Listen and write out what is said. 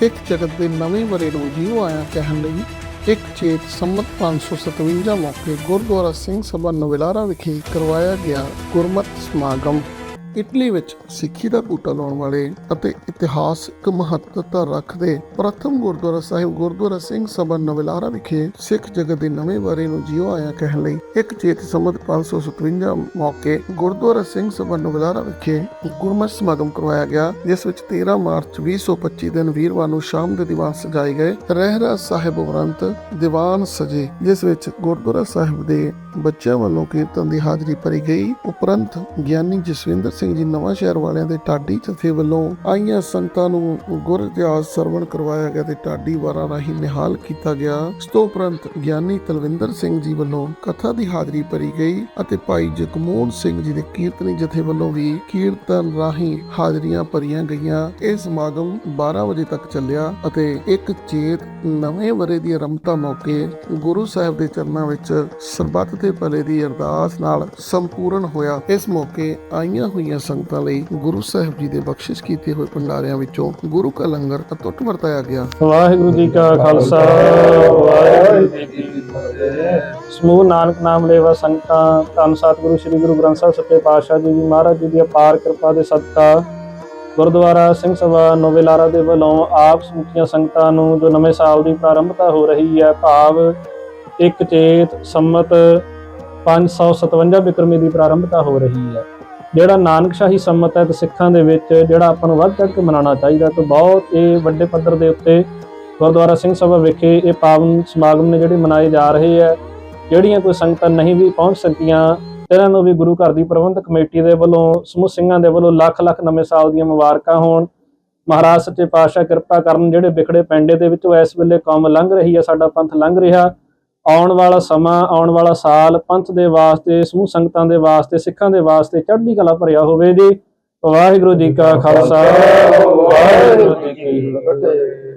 ਸਿੱਖ ਜਗਤ ਦੇ ਨਵੇਂ ਵਰੇ ਨੂੰ ਜੀਵ ਆਇਆ ਕਹਿਣ ਲਈ ਇੱਕ ਚੇਤ ਸੰਮਤ 557 ਮੌਕੇ ਗੁਰਦੁਆਰਾ ਸਿੰਘ ਸਭਾ ਨਵਿਲਾਰਾ ਵਿਖੇ ਕਰਵਾਇਆ ਗਿਆ ਗੁਰਮਤਿ ਸਮਾਗਮ। ਇਟਲੀ ਵਿੱਚ ਸਿੱਖੀ ਦਾ ਬੂਟਾ ਲਾਉਣ ਵਾਲੇ ਅਤੇ ਇਤਿਹਾਸਕ ਮਹੱਤਤਾ ਰੱਖਦੇ ਪ੍ਰਥਮ ਗੁਰਦੁਆਰਾ ਸਾਹਿਬ ਗੁਰਦੁਆਰਾ ਸਿੰਘ ਸਭਾ ਨਵਿਲਾਰਾ ਵਿਖੇ ਸਿੱਖ ਜਗਤ ਦੇ ਨਵੇਂ ਬਾਰੇ ਨੂੰ ਜਿਉ ਆਇਆ ਕਹਿਣ ਲਈ ਇੱਕ ਚੇਤ ਸੰਮਤ 557 ਮੌਕੇ ਗੁਰਦੁਆਰਾ ਸਿੰਘ ਸਭਾ ਨਵਿਲਾਰਾ ਵਿਖੇ ਗੁਰਮਤਿ ਸਮਾਗਮ ਕਰਵਾਇਆ ਗਿਆ, ਜਿਸ ਵਿੱਚ 13 ਮਾਰਚ 2025 ਦਿਨ ਵੀਰਵਾਰ ਨੂੰ ਸ਼ਾਮ ਦੇ ਦੀਵਾਨ ਸਜਾਏ ਗਏ ਰਹਿਰਾ ਸਾਹਿਬ ਉਪਰੰਤ ਦੀਵਾਨ ਸਜੇ, ਜਿਸ ਵਿੱਚ ਗੁਰਦੁਆਰਾ ਸਾਹਿਬ ਦੇ ਬੱਚਿਆਂ ਵੱਲੋਂ ਕੀਰਤਨ ਦੀ ਹਾਜ਼ਰੀ ਭਰੀ ਗਈ। ਉਪਰੰਤ ਗਿਆਨੀ ਜਸਵਿੰਦਰ ਸਿੰਘ ਜੀ ਨਵਾਂ ਸ਼ਹਿਰ ਵਾਲਿਆਂ ਦੇ ਢਾਡੀ ਜਥੇ ਵੱਲੋਂ ਆਈਆਂ ਸੰਗਤਾਂ ਨੂੰ ਗੁਰ ਇਤਿਹਾਸ ਸਰਵਣ ਕਰਵਾਇਆ ਗਿਆ ਤੇ ਢਾਡੀ ਵਾਰਾਂ ਰਾਹੀਂ ਨਿਹਾਲ ਕੀਤਾ ਗਿਆ। ਇਸ ਤੋਂ ਉਪਰੰਤ ਗਿਆਨੀ ਤਲਵਿੰਦਰ ਸਿੰਘ ਜੀ ਵੱਲੋਂ ਕਥਾ ਦੀ ਹਾਜ਼ਰੀ ਭਰੀ ਗਈ ਅਤੇ ਭਾਈ ਜਗਮੋਹਨ ਸਿੰਘ ਜੀ ਦੇ ਕੀਰਤਨੀ ਜਥੇ ਵੱਲੋਂ ਵੀ ਕੀਰਤਨ ਰਾਹੀਂ ਹਾਜ਼ਰੀਆਂ ਭਰੀਆਂ ਗਈਆਂ। ਇਹ ਸਮਾਗਮ 12 ਵਜੇ ਤੱਕ ਚੱਲਿਆ ਅਤੇ ਇੱਕ ਚੇਤ ਨਵੇਂ ਵਰੇ ਦੀ ਆਰੰਭਤਾ ਮੌਕੇ ਗੁਰੂ ਸਾਹਿਬ ਦੇ ਚਰਨਾਂ ਵਿੱਚ ਸਰਬੱਤ ਦੇ ਭਲੇ ਦੀ ਅਰਦਾਸ ਨਾਲ ਸੰਪੂਰਨ ਹੋਇਆ। ਇਸ ਮੌਕੇ ਆਈਆਂ ਹੋਈਆਂ ਸੰਗਤਾਂ ਲਈ ਗੁਰੂ ਸਾਹਿਬ ਜੀ ਦੇ ਬਖਸ਼ਿਸ਼ ਕੀਤੇ ਹੋਏ ਭੰਡਾਰਿਆਂ ਵਿੱਚੋਂ ਗੁਰੂ ਕਾ ਲੰਗਰ ਅਤੁੱਟ ਵਰਤਾਇਆ ਗਿਆ। ਵਾਹਿਗੁਰੂ ਜੀ ਕਾ ਖਾਲਸਾ, ਵਾਹਿਗੁਰੂ ਜੀ ਕੀ ਫਤਿਹ। ਸਮੂਹ ਨਾਨਕ ਨਾਮ ਲੈਵਾ ਸੰਗਤਾਂ, ਧੰਨ ਸਤਿਗੁਰੂ ਸ੍ਰੀ ਗੁਰੂ ਗ੍ਰੰਥ ਸਾਹਿਬ ਸੱਚੇ ਪਾਤਸ਼ਾਹ ਜੀ ਦੀ, ਮਹਾਰਾਜ ਜੀ ਦੀ ਅਪਾਰ ਕਿਰਪਾ ਦੇ ਸਦਕਾ ਗੁਰਦੁਆਰਾ ਸਿੰਘ ਸਭਾ ਨੋਵੇਲਾਰਾ ਦੇ ਵੱਲੋਂ ਆਪ ਸਮੁੱਚੀਆਂ ਸੰਗਤਾਂ ਨੂੰ ਜੋ ਨਵੇਂ ਸਾਲ ਦੀ ਪ੍ਰਾਰੰਭਤਾ ਹੋ ਰਹੀ ਹੈ, ਭਾਵ ਇੱਕ ਚੇਤ, ਸੰਮਤ 557 ਬਿਕਰਮੀ ਦੀ ਪ੍ਰਾਰੰਭਤਾ ਹੋ ਰਹੀ ਹੈ। ਜਿਹੜਾ ਨਾਨਕਸ਼ਾਹੀ ਸੰਮਤ ਹੈ ਤੇ ਸਿੱਖਾਂ ਦੇ ਵਿੱਚ ਜਿਹੜਾ ਆਪਾਂ ਨੂੰ ਵੱਧ ਚੜ੍ਹ ਕੇ ਮਨਾਉਣਾ ਚਾਹੀਦਾ ਤੇ ਬਹੁਤ ਇਹ ਵੱਡੇ ਪੱਧਰ ਦੇ ਉੱਤੇ ਗੁਰਦੁਆਰਾ ਸਿੰਘ ਸਭਾ ਵਿਖੇ ਇਹ ਪਾਵਨ ਸਮਾਗਮ ਨੇ ਜਿਹੜੇ ਮਨਾਏ ਜਾ ਰਹੇ ਹੈ ਜਿਹੜੀਆਂ ਕੋਈ ਸੰਗਤਾਂ ਨਹੀਂ ਵੀ ਪਹੁੰਚ ਸਕੀਆਂ, ਇਹਨਾਂ ਨੂੰ ਵੀ ਗੁਰੂ ਘਰ ਦੀ ਪ੍ਰਬੰਧਕ ਕਮੇਟੀ ਦੇ ਵੱਲੋਂ, ਸਮੂਹ ਸਿੰਘਾਂ ਦੇ ਵੱਲੋਂ ਲੱਖ ਲੱਖ ਨਵੇਂ ਸਾਲ ਦੀਆਂ ਮੁਬਾਰਕਾਂ ਹੋਣ। ਮਹਾਰਾਜ ਸੱਚੇ ਪਾਤਸ਼ਾਹ ਕਿਰਪਾ ਕਰਨ ਜਿਹੜੇ ਵਿਖੜੇ ਪਿੰਡੇ ਦੇ ਵਿੱਚੋਂ ਇਸ ਵੇਲੇ ਕੌਮ ਲੰਘ ਰਹੀ ਹੈ ਸਾਡਾ ਪੰਥ ਲੰਘ ਰਿਹਾ। ਆਉਣ ਵਾਲਾ ਸਮਾਂ, ਆਉਣ ਵਾਲਾ ਸਾਲ ਪੰਥ ਦੇ ਵਾਸਤੇ, ਸਮੂਹ ਸੰਗਤਾਂ ਦੇ ਵਾਸਤੇ, ਸਿੱਖਾਂ ਦੇ ਵਾਸਤੇ ਚੜ੍ਹਦੀ ਕਲਾ ਭਰਿਆ ਹੋਵੇ ਜੀ ਵਾਹਿਗੁਰੂ ਜੀ ਕਾ ਖਾਲਸਾ। ਵਾਹਿਗੁਰੂ ਜੀ ਕੀ ਫਤਿਹ।